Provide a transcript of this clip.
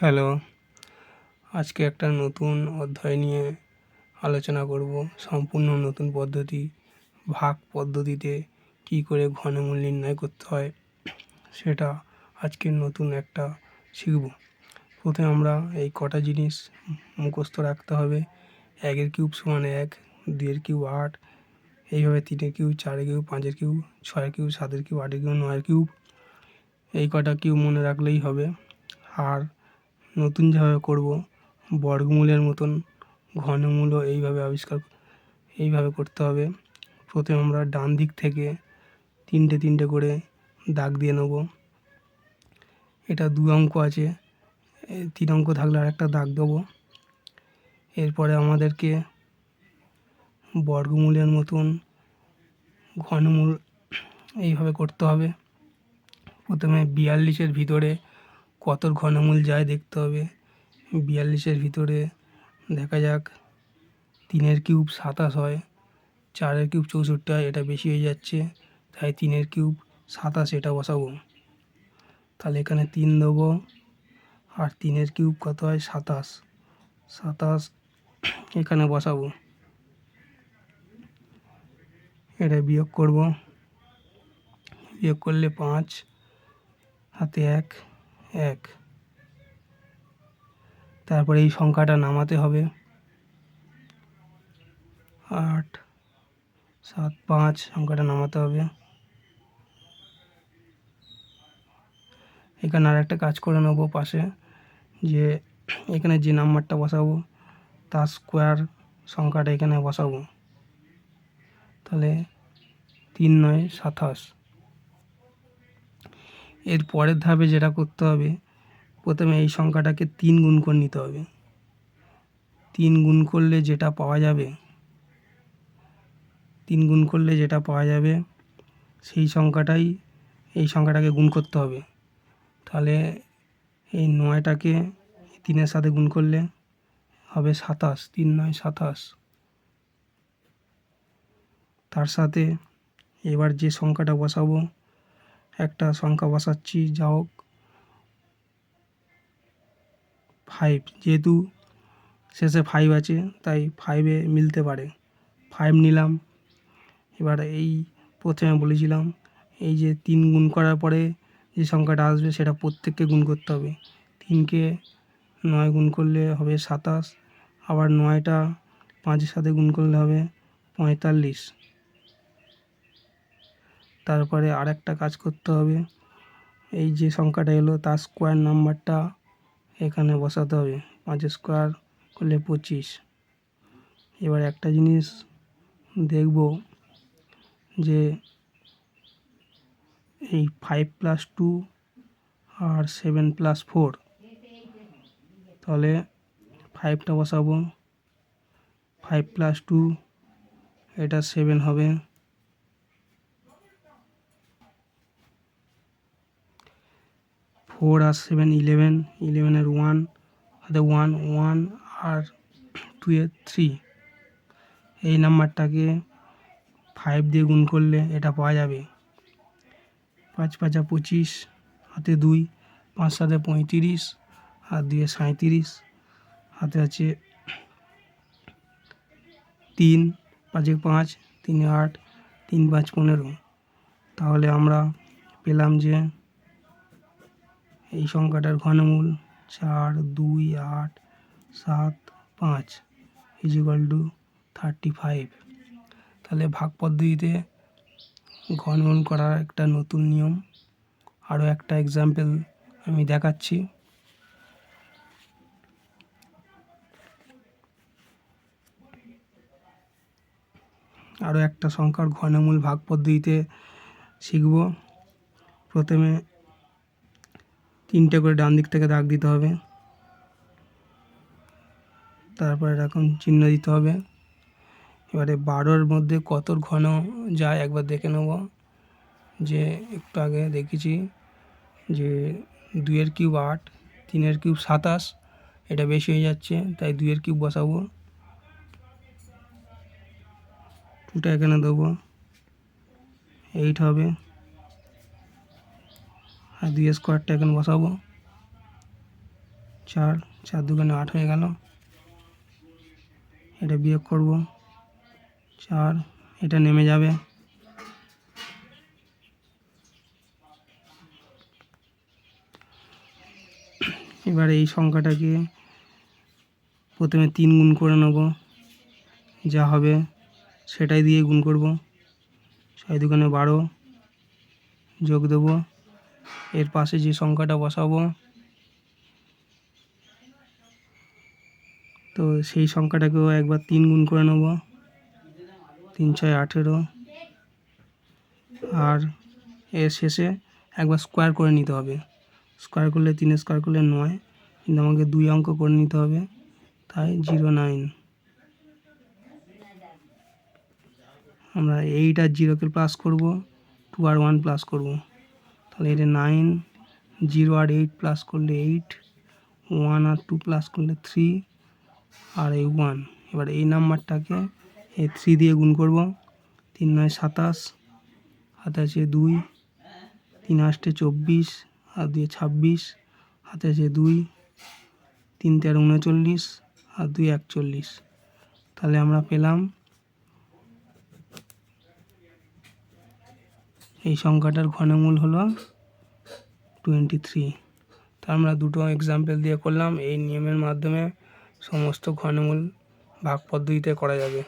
Hello, আজকে একটা নতুন অধ্যায় নিয়ে আলোচনা করব। সম্পূর্ণ নতুন পদ্ধতি, ভাগ পদ্ধতিতে কী করে ঘনমূল নির্ণয় করতে হয়, সেটা আজকের নতুন একটা শিখব। প্রথমে আমরা এই কটা জিনিস মুখস্থ রাখতে হবে। একের কিউব সমান এক, দুইয়ের কিউব আট, এইভাবে তিনের কিউব, চারের কিউব, পাঁচের কিউব, ছয়ের কিউব, সাতের কিউব, আটের কিউব, নয়ের কিউব, এই কটা কিউব মনে রাখলেই হবে। আর নতুন যেভাবে করব, বর্গমূলের মতন ঘনমূলও এইভাবে আবিষ্কার, এইভাবে করতে হবে। প্রথমে আমরা ডান দিক থেকে তিনটে তিনটে করে দাগ দিয়ে নেব। এটা দু অঙ্ক আছে তিন অঙ্ক থাকলে আর একটা দাগ দেবো। এরপরে আমাদেরকে বর্গমূলের মতন ঘনমূল এইভাবে করতে হবে। প্রথমে বিয়াল্লিশের ভিতরে কত ঘনমূল যায় দেখতে হবে। বিয়াল্লিশের ভিতরে দেখা যাক। তিনের কিউব সাতাশ হয়, চারের কিউব চৌষট্টি হয়, এটা বেশি হয়ে যাচ্ছে। তাই তিনের কিউব সাতাশ এটা বসাবো। তাহলে এখানে তিন দেবো, আর তিনের কিউব কত হয়? সাতাশ। সাতাশ এখানে বসাবো। এটা বিয়োগ করব। বিয়োগ করলে পাঁচ, হাতে এক। এক। তারপরে এই সংখ্যাটা নামাতে হবে। আট, সাত, পাঁচ সংখ্যাটা নামাতে হবে। এখানে আর একটা কাজ করে নেব পাশে, যে এখানে যে নাম্বারটা বসাবো, তার স্কোয়ার সংখ্যাটা এখানে বসাবো। তাহলে তিন নয় সাতাশ। এর পরের ধাপে যেটা করতে হবে, প্রথমে এই সংখ্যাটাকে তিন গুণ করে নিতে হবে। তিন গুণ করলে যেটা পাওয়া যাবে, তিন গুণ করলে যেটা পাওয়া যাবে, সেই সংখ্যাটাই, এই সংখ্যাটাকে গুণ করতে হবে। তাহলে এই নয়টাকে তিনের সাথে গুণ করলে হবে সাতাশ, তিন নয় সাতাশ। তার সাথে এবার যে সংখ্যাটা বসাবো একটা সংখ্যা বসাচ্ছি, যা হোক ফাইভ যেহেতু শেষে ফাইভ আছে, তাই ফাইভে মিলতে পারে। ফাইভ নিলাম। এবার এই প্রথমে বলেছিলাম, এই যে তিন গুণ করার পরে যে সংখ্যাটা আসবে, সেটা প্রত্যেককে গুণ করতে হবে। তিনকে নয় গুণ করলে হবে সাতাশ, আবার নয়টা পাঁচের সাথে গুণ করলে হবে পঁয়তাল্লিশ। তারপরে আর একটা কাজ করতে হবে। এই যে সংখ্যাটা এলো, তার স্কোয়ার নাম্বারটা এখানে বসাতে হবে। পাঁচ স্কোয়ার করলে পঁচিশ। এবার একটা জিনিস দেখব যে এই ফাইভ প্লাস টু আর সেভেন প্লাস ফোর তাহলে ফাইভটা বসাবো। ফাইভ প্লাস টু এটা সেভেন হবে। ফোর আর সেভেন, ইলেভেন ইলেভেনের ওয়ান হাতে ওয়ান ওয়ান আর টু এর থ্রি। এই নাম্বারটাকে ফাইভ দিয়ে গুণ করলে এটা পাওয়া যাবে। পাঁচ পাঁচা পঁচিশ, হাতে দুই, পাঁচ সাথে পঁয়ত্রিশ, আর দুয়ে সাঁইত্রিশ, হাতে আছে তিন, পাঁচে পাঁচ, তিনে আট, তিন পাঁচ পনেরো। তাহলে আমরা পেলাম যে এই সংখ্যাটার ঘনমূল চার, দুই, আট, সাত, পাঁচ ইজিক্যাল টু থার্টি ফাইভ তাহলে ভাগ পদ্ধতিতে ঘনমূল করার একটা নতুন নিয়ম, আরও একটা এক্সাম্পল আমি দেখাচ্ছি। আরও একটা সংখ্যার ঘনমূল ভাগ পদ্ধতিতে শিখব। প্রথমে তিনটে করে ডান দিক থেকে দাগ দিতে হবে। তারপরে এরকম চিহ্ন দিতে হবে। এবারে বারোর মধ্যে কত ঘন যায় একবার দেখে নেব। যে একটু আগে দেখেছি যে দুইয়ের কিউব আট, তিনের কিউব সাতাশ, এটা বেশি হয়ে যাচ্ছে, তাই দুইয়ের কিউব বসাবো। টুটা এখানে দেবো। এইট হবে। আর দুই স্কোয়ারটা এখানে বসাবো। চার চার দুগুণে আট হয়ে গেল। এটা বিয়োগ করব। চার, এটা নেমে যাবে। এবারে এই সংখ্যাটাকে প্রথমে তিন গুণ করে নেব। যা হবে সেটাই দিয়ে গুণ করব। ছয় দুগুণে বারো যোগ দেবো। এর পাশে যে সংখ্যাটা বসাবো, তো সেই সংখ্যাটাকেও একবার তিন গুণ করে নেব। তিন ছয় আঠেরো। আর এর শেষে একবার স্কোয়ার করে নিতে হবে। স্কোয়ার করলে তিন স্কোয়ার করলে নয়। কিন্তু আমাকে দুই অঙ্ক করে নিতে হবে, তাই জিরো নাইন আমরা এইট আর জিরোকে প্লাস করব টু আর ওয়ান প্লাস করব। তাহলে এটা নাইন জিরো আর এইট প্লাস করলে এইট ওয়ান আর টু প্লাস করলে থ্রি আর এই ওয়ান এবার এই নাম্বারটাকে এই থ্রি দিয়ে গুণ করব। তিন নয় সাতাশ হাতে আছে দুই, তিন আষ্টে চব্বিশ আর দুই ছাব্বিশ হাতে আছে দুই, তিন তেরো উনচল্লিশ আর দুই একচল্লিশ। তাহলে আমরা পেলাম এই সংখ্যাটার ঘনমূল হলো টোয়েন্টি থ্রি তা আমরা দুটো এক্সাম্পল দিয়ে করলাম, এই নিয়মের মাধ্যমে সমস্ত ঘনমূল ভাগ পদ্ধতিতে করা যাবে।